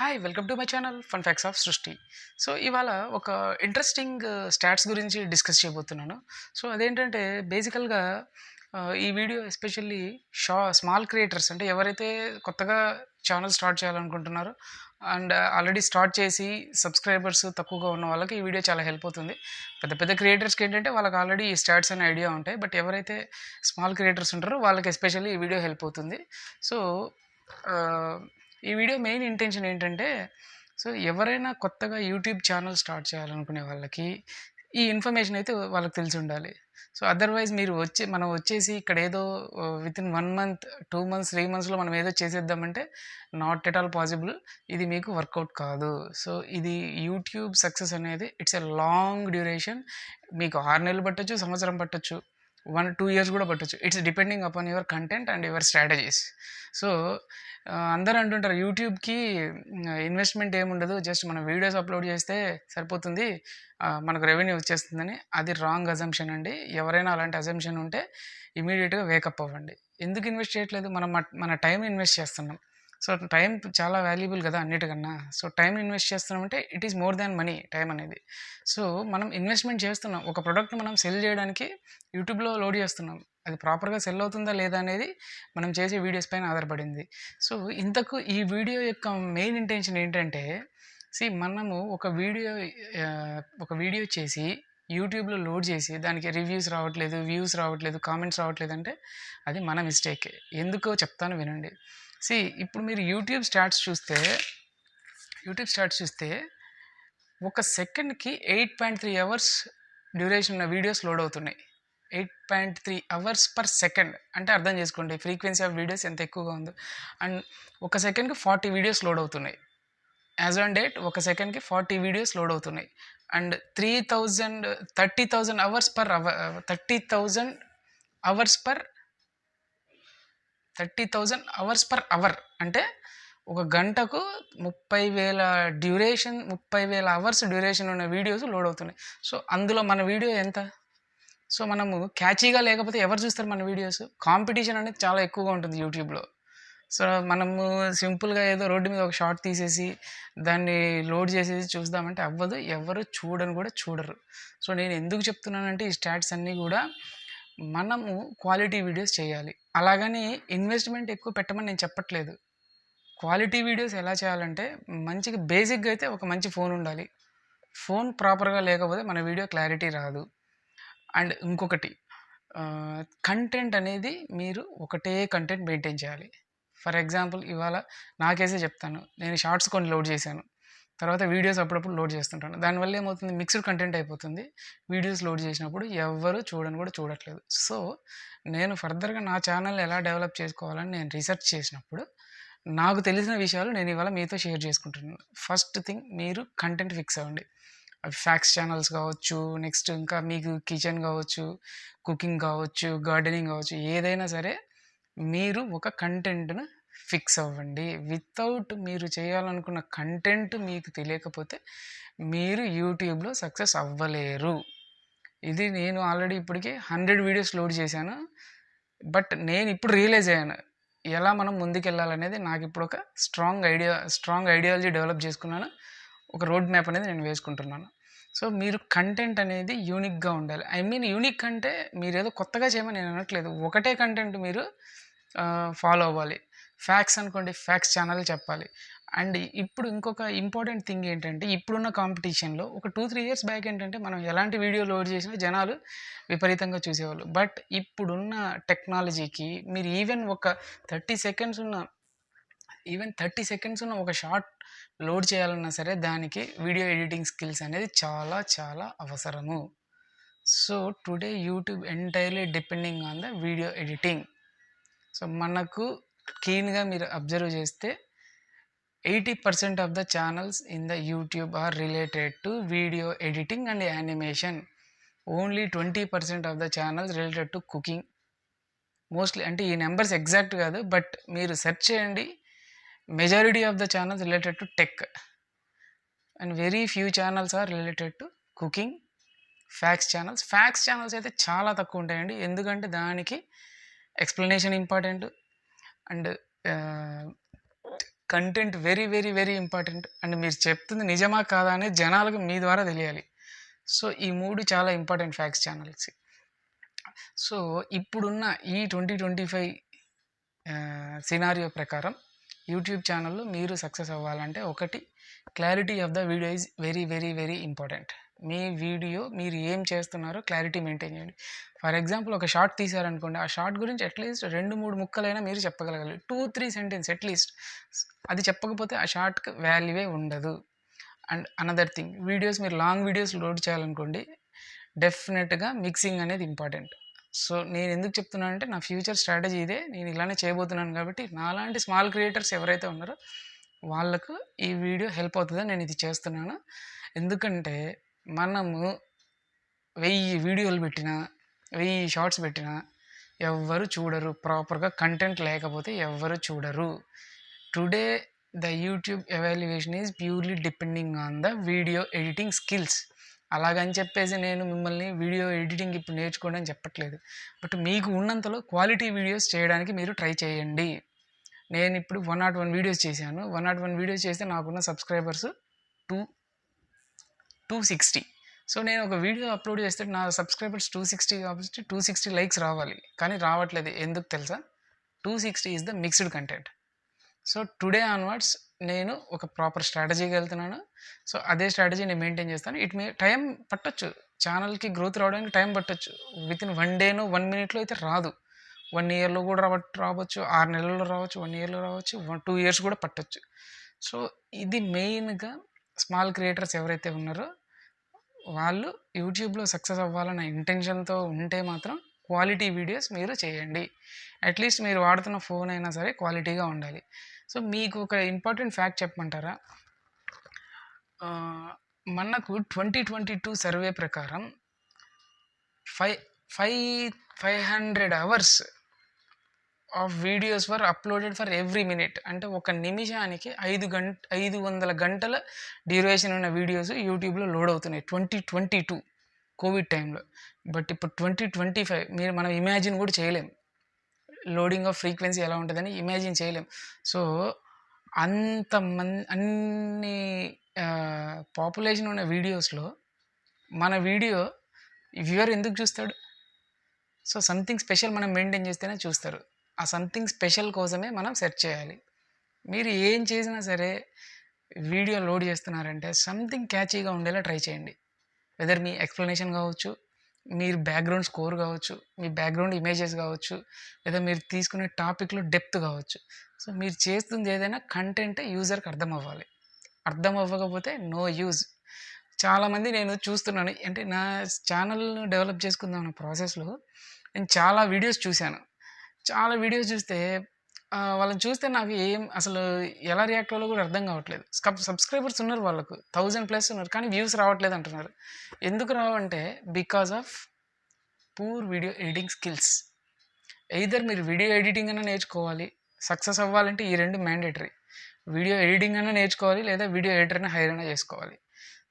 Hi welcome to my channel fun facts of Srishti so ఇవాళ ఒక interesting stats uh, గురించి discuss చేయబోతున్నాను. So అదేంటంటే బేసికల్గా uh, ఈ వీడియో ఎస్పెషల్లీ షా స్మాల్ క్రియేటర్స్ అంటే ఎవరైతే కొత్తగా ఛానల్ స్టార్ట్ చేయాలనుకుంటున్నారో అండ్ ఆల్రెడీ స్టార్ట్ చేసి సబ్స్క్రైబర్స్ తక్కువగా ఉన్న వాళ్ళకి ఈ వీడియో చాలా హెల్ప్ అవుతుంది. పెద్ద పెద్ద క్రియేటర్స్కి ఏంటంటే వాళ్ళకి ఆల్రెడీ ఈ స్టాట్స్ అనే ఐడియా ఉంటాయి. బట్ ఎవరైతే స్మాల్ క్రియేటర్స్ ఉంటారో వాళ్ళకి ఎస్పెషల్లీ ఈ వీడియో హెల్ప్ అవుతుంది. సో uh, ఈ వీడియో మెయిన్ ఇంటెన్షన్ ఏంటంటే సో ఎవరైనా కొత్తగా యూట్యూబ్ ఛానల్ స్టార్ట్ చేయాలనుకునే వాళ్ళకి ఈ ఇన్ఫర్మేషన్ అయితే వాళ్ళకి తెలిసి ఉండాలి. సో అదర్వైజ్ మీరు వచ్చే మనం వచ్చేసి ఇక్కడ ఏదో within one month two months three మంత్స్లో మనం ఏదో చేసేద్దామంటే నాట్ ఎట్ ఆల్ పాసిబుల్ ఇది మీకు వర్కౌట్ కాదు. సో ఇది యూట్యూబ్ సక్సెస్ అనేది ఇట్స్ ఎ లాంగ్ డ్యూరేషన్ మీకు ఆరు నెలలు పట్టొచ్చు సంవత్సరం పట్టొచ్చు. వన్ టూ ఇయర్స్ కూడా పట్టొచ్చు. It's depending upon your content and your strategies so అందరూ అంటుంటారు యూట్యూబ్కి ఇన్వెస్ట్మెంట్ ఏముండదు జస్ట్ మనం వీడియోస్ అప్లోడ్ చేస్తే సరిపోతుంది మనకు రెవెన్యూ వచ్చేస్తుందని. అది రాంగ్ అజంప్షన్ అండి. ఎవరైనా అలాంటి అజంప్షన్ ఉంటే ఇమీడియట్గా వేకప్ అవ్వండి. ఎందుకు ఇన్వెస్ట్ చేయట్లేదు? మనం మన టైం ఇన్వెస్ట్ చేస్తున్నాం. సో టైం చాలా వాల్యుబుల్ కదా అన్నిటికన్నా. సో టైం ఇన్వెస్ట్ చేస్తున్నామంటే it is more than money time అనేది. సో మనం ఇన్వెస్ట్మెంట్ చేస్తున్నాం. ఒక ప్రోడక్ట్ మనం సెల్ చేయడానికి యూట్యూబ్లో లోడ్ చేస్తున్నాం. అది ప్రాపర్గా సెల్ అవుతుందా లేదా అనేది మనం చేసే వీడియోస్ పైన ఆధారపడింది. సో ఇంతకు ఈ వీడియో యొక్క మెయిన్ ఇంటెన్షన్ ఏంటంటే సి మనము ఒక వీడియో ఒక వీడియో చేసి యూట్యూబ్లో లోడ్ చేసి దానికి రివ్యూస్ రావట్లేదు వ్యూస్ రావట్లేదు కామెంట్స్ రావట్లేదు అంటే అది మన మిస్టేకే. ఎందుకో చెప్తాను వినండి. సి ఇప్పుడు మీరు యూట్యూబ్ స్టార్ట్స్ చూస్తే యూట్యూబ్ స్టార్ట్స్ చూస్తే ఒక సెకండ్కి eight point three hours duration ఉన్న వీడియోస్ లోడ్ అవుతున్నాయి. Eight point three hours per second. అంటే అర్థం చేసుకోండి ఫ్రీక్వెన్సీ ఆఫ్ వీడియోస్ ఎంత ఎక్కువగా ఉందో. అండ్ ఒక సెకండ్కి ఫార్టీ వీడియోస్ లోడ్ అవుతున్నాయి. యాజ్ ఆన్ డేట్ ఒక సెకండ్కి ఫార్టీ వీడియోస్ లోడ్ అవుతున్నాయి. And three thousand thirty thousand hours per hour thirty thousand hours per thirty thousand hours per hour. అంటే ఒక గంటకు ముప్పై వేల డ్యూరేషన్ ముప్పై వేల అవర్స్ డ్యూరేషన్ ఉన్న వీడియోస్ లోడ్ అవుతున్నాయి. సో అందులో మన వీడియో ఎంత? సో మనము క్యాచీగా లేకపోతే ఎవరు చూస్తారు మన వీడియోస్? కాంపిటీషన్ అనేది చాలా ఎక్కువగా ఉంటుంది యూట్యూబ్లో. సో మనము సింపుల్గా ఏదో రోడ్డు మీద ఒక షార్ట్ తీసేసి దాన్ని లోడ్ చేసేసి చూద్దామంటే అవ్వదు. ఎవరు చూడని కూడా చూడరు. సో నేను ఎందుకు చెప్తున్నానంటే ఈ స్టాట్స్ అన్నీ కూడా మనము క్వాలిటీ వీడియోస్ చేయాలి. అలాగని ఇన్వెస్ట్మెంట్ ఎక్కువ పెట్టమని నేను చెప్పట్లేదు. క్వాలిటీ వీడియోస్ ఎలా చేయాలంటే మంచిగా బేసిక్గా అయితే ఒక మంచి ఫోన్ ఉండాలి. ఫోన్ ప్రాపర్గా లేకపోతే మన వీడియో క్లారిటీ రాదు. అండ్ ఇంకొకటి కంటెంట్ అనేది మీరు ఒకటే కంటెంట్ మెయింటైన్ చేయాలి. ఫర్ ఎగ్జాంపుల్ ఇవాళ నాకేసే చెప్తాను. నేను షార్ట్స్ కొన్ని లోడ్ చేశాను. తర్వాత వీడియోస్ అప్పుడప్పుడు లోడ్ చేస్తుంటాను. దానివల్ల ఏమవుతుంది? మిక్స్డ్ కంటెంట్ అయిపోతుంది. వీడియోస్ లోడ్ చేసినప్పుడు ఎవరు చూడని కూడా చూడట్లేదు. సో నేను ఫర్దర్గా నా ఛానల్ ఎలా డెవలప్ చేసుకోవాలని నేను రీసెర్చ్ చేసినప్పుడు నాకు తెలిసిన విషయాలు నేను ఇవాళ మీతో షేర్ చేసుకుంటున్నాను. ఫస్ట్ థింగ్ మీరు కంటెంట్ ఫిక్స్ అవ్వండి. అవి ఫ్యాక్స్ ఛానల్స్ కావచ్చు నెక్స్ట్ ఇంకా మీకు కిచెన్ కావచ్చు కుకింగ్ కావచ్చు గార్డెనింగ్ కావచ్చు ఏదైనా సరే మీరు ఒక కంటెంట్ను ఫిక్స్ అవ్వండి. వితౌట్ మీరు చేయాలనుకున్న కంటెంట్ మీకు తెలియకపోతే మీరు యూట్యూబ్లో సక్సెస్ అవ్వలేరు. ఇది నేను ఆల్రెడీ ఇప్పటికే హండ్రెడ్ వీడియోస్ లోడ్ చేశాను. బట్ నేను ఇప్పుడు రియలైజ్ అయ్యాను. ఎలా మనం ముందుకెళ్ళాలనేది నాకు ఇప్పుడు ఒక strong idea strong ideology develop చేసుకున్నాను. ఒక రోడ్ మ్యాప్ అనేది నేను వేసుకుంటున్నాను. సో మీరు కంటెంట్ అనేది యూనిక్గా ఉండాలి. ఐ మీన్ యూనిక్ అంటే మీరు ఏదో కొత్తగా చేయమని నేను అనట్లేదు. ఒకటే కంటెంట్ మీరు ఫాలో అవ్వాలి. ఫ్యాక్స్ అనుకోండి ఫ్యాక్స్ ఛానల్ చెప్పాలి. అండ్ ఇప్పుడు ఇంకొక ఇంపార్టెంట్ థింగ్ ఏంటంటే ఇప్పుడున్న కాంపిటీషన్లో ఒక టూ త్రీ ఇయర్స్ బ్యాక్ ఏంటంటే మనం ఎలాంటి వీడియో లోడ్ చేసినా జనాలు విపరీతంగా చూసేవాళ్ళు. బట్ ఇప్పుడున్న టెక్నాలజీకి మీరు ఈవెన్ ఒక థర్టీ సెకండ్స్ ఉన్న ఈవెన్ థర్టీ సెకండ్స్ ఉన్న ఒక షార్ట్ లోడ్ చేయాలన్నా సరే దానికి వీడియో ఎడిటింగ్ స్కిల్స్ అనేది చాలా చాలా అవసరము. So today YouTube entirely depending on the video editing so మనకు క్లీన్గా మీరు అబ్జర్వ్ చేస్తే eighty percent of the channels in the YouTube are related to video editing and animation only twenty percent of the channels related to cooking mostly అంటే ఈ numbers exact కాదు but మీరు search చేయండి. Majority of the channels related to tech and very few channels are related to cooking facts channels facts channels అయితే చాలా తక్కువ ఉంటాయండి. ఎందుకంటే దానికి explanation important and content very very very important and మీరు చెప్తుంది నిజమా కాదా అనేది జనాలకు మీ ద్వారా తెలియాలి. సో ఈ మూడు చాలా ఇంపార్టెంట్ ఫ్యాక్ట్స్ ఛానల్స్ సో ఇప్పుడున్న ఈ ట్వంటీ ట్వంటీ ఫైవ్ సినారియో ప్రకారం యూట్యూబ్ ఛానల్లో మీరు సక్సెస్ అవ్వాలంటే ఒకటి clarity of the video is very very very important me video మీరు ఏం చేస్తున్నారో క్లారిటీ మెయింటైన్ చేయండి. ఫర్ ఎగ్జాంపుల్ ఒక షార్ట్ తీశారనుకోండి ఆ షార్ట్ గురించి అట్లీస్ట్ రెండు మూడు ముక్కలైనా మీరు చెప్పగలగాలి. టూ త్రీ సెంటెన్స్ అట్లీస్ట్ అది చెప్పకపోతే ఆ షార్ట్కి వాల్యూవే ఉండదు. అండ్ అనదర్ థింగ్ వీడియోస్ మీరు లాంగ్ వీడియోస్ లోడ్ చేయాలనుకోండి డెఫినెట్గా మిక్సింగ్ అనేది ఇంపార్టెంట్ సో నేను ఎందుకు చెప్తున్నానంటే నా ఫ్యూచర్ స్ట్రాటజీ ఇదే. నేను ఇలానే చేయబోతున్నాను కాబట్టి నాలాంటి స్మాల్ క్రియేటర్స్ ఎవరైతే ఉన్నారో వాళ్ళకు ఈ వీడియో హెల్ప్ అవుతుందని నేను ఇది చేస్తున్నాను. ఎందుకంటే మనము వెయ్యి వీడియోలు పెట్టినా వెయ్యి షార్ట్స్ పెట్టినా ఎవ్వరు చూడరు. ప్రాపర్గా కంటెంట్ లేకపోతే ఎవ్వరు చూడరు. Today the YouTube evaluation is purely depending on the video editing skills. అలాగని చెప్పేసి నేను మిమ్మల్ని వీడియో ఎడిటింగ్ ఇప్పుడు నేర్చుకోండి అని చెప్పట్లేదు. బట్ మీకు ఉన్నంతలో క్వాలిటీ వీడియోస్ చేయడానికి మీరు ట్రై చేయండి. నేను ఇప్పుడు వన్ నాట్ వన్ వీడియోస్ చేశాను. వన్ నాట్ వన్ వీడియోస్ చేస్తే నాకున్న subscribers two two sixty so నేను ఒక వీడియో అప్లోడ్ చేస్తే నా సబ్స్క్రైబర్స్ టూ సిక్స్టీ కాబట్టి టూ సిక్స్టీ లైక్స్ రావాలి. కానీ రావట్లేదు. ఎందుకు తెలుసా? Two sixty is the mixed content so today onwards నేను ఒక ప్రాపర్ స్ట్రాటజీకి వెళ్తున్నాను. సో అదే స్ట్రాటజీ నేను మెయింటైన్ చేస్తాను. ఇట్ మీ టైం పట్టొచ్చు. ఛానల్కి గ్రోత్ రావడానికి టైం పట్టొచ్చు. విత్ ఇన్ వన్ డేను వన్ మినిట్లో అయితే రాదు. వన్ ఇయర్లో కూడా రావ రావచ్చు. ఆరు నెలల్లో రావచ్చు. వన్ ఇయర్లో రావచ్చు. వన్ టూ ఇయర్స్ కూడా పట్టొచ్చు. సో ఇది మెయిన్గా స్మాల్ క్రియేటర్స్ ఎవరైతే ఉన్నారో వాళ్ళు యూట్యూబ్లో సక్సెస్ అవ్వాలన్న ఇంటెన్షన్తో ఉంటే మాత్రం క్వాలిటీ వీడియోస్ మీరు చేయండి. అట్లీస్ట్ మీరు వాడుతున్న ఫోన్ అయినా సరే క్వాలిటీగా ఉండాలి. సో మీకు ఒక ఇంపార్టెంట్ ఫ్యాక్ట్ చెప్పమంటారా? మనకు ట్వంటీ ట్వంటీ టూ సర్వే ప్రకారం five five five hundred hours of videos were uploaded for every minute. అంటే ఒక నిమిషానికి ఐదు గంట ఐదు వందల గంటల డ్యూరేషన్ ఉన్న వీడియోస్ యూట్యూబ్లో లోడ్ అవుతున్నాయి. ట్వంటీ ట్వంటీ టూ కోవిడ్ టైంలో బట్ ఇప్పుడు ట్వంటీ ట్వంటీ ఫైవ్ మీరు మనం ఇమాజిన్ కూడా చేయలేం. లోడింగ్ ఆఫ్ ఫ్రీక్వెన్సీ ఎలా ఉంటుందని ఇమాజిన్ చేయలేం. సో అంత మన్ అన్ని పాపులేషన్ ఉన్న వీడియోస్లో మన వీడియో వ్యూవర్ ఎందుకు చూస్తాడు? సో సంథింగ్ స్పెషల్ మనం మెయింటైన్ చేస్తేనే చూస్తారు. ఆ సంథింగ్ స్పెషల్ కోసమే మనం సెర్చ్ చేయాలి. మీరు ఏం చేసినా సరే వీడియో లోడ్ చేస్తున్నారంటే సంథింగ్ క్యాచీగా ఉండేలా ట్రై చేయండి. వెదర్ మీ ఎక్స్ప్లెనేషన్ కావచ్చు మీరు బ్యాక్గ్రౌండ్ స్కోర్ కావచ్చు మీ బ్యాక్గ్రౌండ్ ఇమేజెస్ కావచ్చు లేదా మీరు తీసుకునే టాపిక్లో డెప్త్ కావచ్చు. సో మీరు చేస్తుంది ఏదైనా కంటెంట్ యూజర్కి అర్థం అవ్వాలి. అర్థం అవ్వకపోతే నో యూజ్ చాలామంది నేను చూస్తున్నాను. అంటే నా ఛానల్ను డెవలప్ చేసుకుందామన్న ప్రాసెస్లో నేను చాలా వీడియోస్ చూశాను. చాలా వీడియోస్ చూస్తే వాళ్ళని చూస్తే నాకు ఏం అసలు ఎలా రియాక్ట్ అవ్వాలో కూడా అర్థం కావట్లేదు. సబ్ సబ్స్క్రైబర్స్ ఉన్నారు వాళ్ళకు. థౌజండ్ ప్లస్ ఉన్నారు. కానీ వ్యూస్ రావట్లేదు అంటున్నారు. ఎందుకు రావంటే because of poor video editing skills either మీరు వీడియో ఎడిటింగ్ అన్న నేర్చుకోవాలి సక్సెస్ అవ్వాలంటే ఈ రెండు మ్యాండేటరీ వీడియో ఎడిటింగ్ అన్న నేర్చుకోవాలి లేదా వీడియో ఎడిటర్ని హైర్ అయినా చేసుకోవాలి.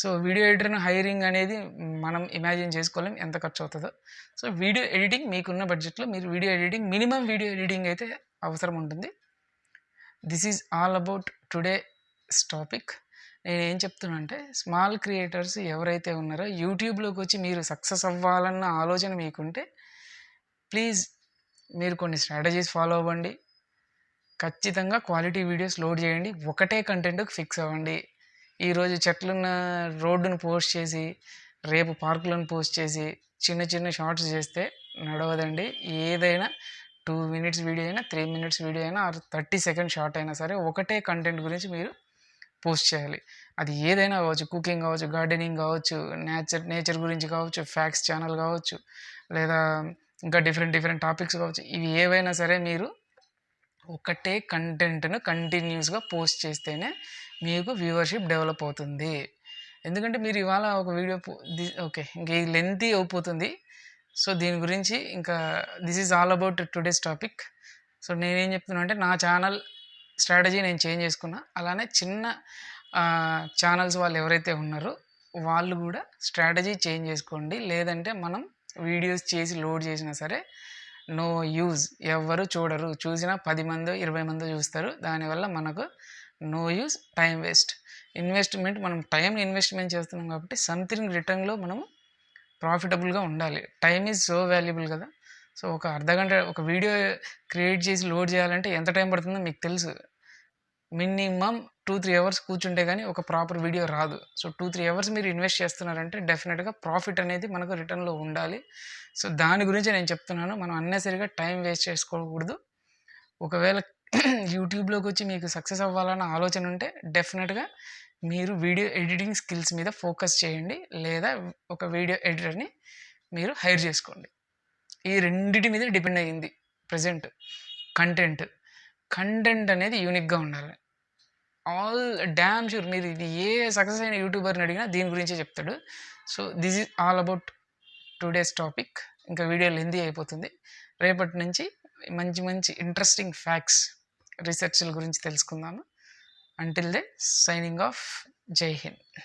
సో వీడియో ఎడిటర్ను హైరింగ్ అనేది మనం ఇమాజిన్ చేసుకోలేం ఎంత ఖర్చు అవుతుందో సో వీడియో ఎడిటింగ్ మీకున్న బడ్జెట్లో మీరు video editing minimum video editing అయితే అవసరం ఉంటుంది. This is all about today topic. నేను ఏం చెప్తున్నానంటే స్మాల్ క్రియేటర్స్ ఎవరైతే ఉన్నారో యూట్యూబ్లోకి వచ్చి మీరు సక్సెస్ అవ్వాలన్న ఆలోచన మీకుంటే ప్లీజ్ మీరు కొన్ని స్ట్రాటజీస్ ఫాలో అవ్వండి. ఖచ్చితంగా క్వాలిటీ వీడియోస్ లోడ్ చేయండి. ఒకటే కంటెంట్కి ఫిక్స్ అవ్వండి. ఈరోజు చెట్లున్న రోడ్డును పోస్ట్ చేసి రేపు పార్కులను పోస్ట్ చేసి చిన్న చిన్న షార్ట్స్ చేస్తే నడవదండి. ఏదైనా టూ మినిట్స్ వీడియో అయినా త్రీ మినిట్స్ వీడియో అయినా ఆర్ థర్టీ సెకండ్ షార్ట్ అయినా సరే ఒకటే కంటెంట్ గురించి మీరు పోస్ట్ చేయాలి. అది ఏదైనా కావచ్చు కుకింగ్ కావచ్చు గార్డెనింగ్ కావచ్చు నేచర్ నేచర్ గురించి కావచ్చు ఫ్యాక్స్ ఛానల్ కావచ్చు లేదా ఇంకా డిఫరెంట్ డిఫరెంట్ టాపిక్స్ కావచ్చు ఇవి ఏవైనా సరే మీరు ఒకటే కంటెంట్ను కంటిన్యూస్గా పోస్ట్ చేస్తేనే మీకు వ్యూవర్షిప్ డెవలప్ అవుతుంది. ఎందుకంటే మీరు ఇవాళ ఒక వీడియో ఓకే ఇంకా ఈ లెంతీ అయిపోతుంది. సో దీని గురించి ఇంకా this is all about today's topic. So నేనేం చెప్తున్నా అంటే నా ఛానల్ స్ట్రాటజీ నేను చేంజ్ చేసుకున్నా. అలానే చిన్న ఛానల్స్ వాళ్ళు ఎవరైతే ఉన్నారో వాళ్ళు కూడా స్ట్రాటజీ చేంజ్ చేసుకోండి. లేదంటే మనం వీడియోస్ చేసి లోడ్ చేసినా సరే నో యూజ్. ఎవ్వరు చూడరు. చూసినా పది మందో ఇరవై మందో చూస్తారు. దానివల్ల మనకు no use time waste. Investment మనం టైం ఇన్వెస్ట్మెంట్ చేస్తున్నాం కాబట్టి సంథింగ్ రిటర్న్లో మనము ప్రాఫిటబుల్గా ఉండాలి. టైం ఈజ్ సో వాల్యుబుల్ కదా. సో ఒక అర్ధగంట ఒక వీడియో క్రియేట్ చేసి లోడ్ చేయాలంటే ఎంత టైం పడుతుందో మీకు తెలుసు. మినిమం టూ త్రీ అవర్స్ కూర్చుంటే కానీ ఒక ప్రాపర్ వీడియో రాదు. సో టూ త్రీ అవర్స్ మీరు ఇన్వెస్ట్ చేస్తున్నారంటే డెఫినెట్గా ప్రాఫిట్ అనేది మనకు రిటర్న్లో ఉండాలి. సో దాని గురించి నేను చెప్తున్నాను. మనం అన్నెసరిగా టైం వేస్ట్ చేసుకోకూడదు. ఒకవేళ యూట్యూబ్లోకి వచ్చి మీకు సక్సెస్ అవ్వాలన్న ఆలోచన ఉంటే డెఫినెట్గా మీరు వీడియో ఎడిటింగ్ స్కిల్స్ మీద ఫోకస్ చేయండి. లేదా ఒక వీడియో ఎడిటర్ని మీరు హైర్ చేసుకోండి. ఈ రెండింటి మీద డిపెండ్ అయ్యింది ప్రజెంట్ కంటెంట్. కంటెంట్ అనేది యూనిక్గా ఉండాలి. ఆల్ డ్యామ్ షూర్ మీరు ఇది ఏ సక్సెస్ అయిన యూట్యూబర్ని అడిగినా దీని గురించే చెప్తాడు. So this is all about today's topic. ఇంకా వీడియో లెందీ అయిపోతుంది. రేపటి నుంచి మంచి మంచి ఇంట్రెస్టింగ్ ఫ్యాక్ట్స్ రీసెర్చ్ల గురించి తెలుసుకుందాము. అంటిల్ దే సైనింగ్ ఆఫ్ జై హింద్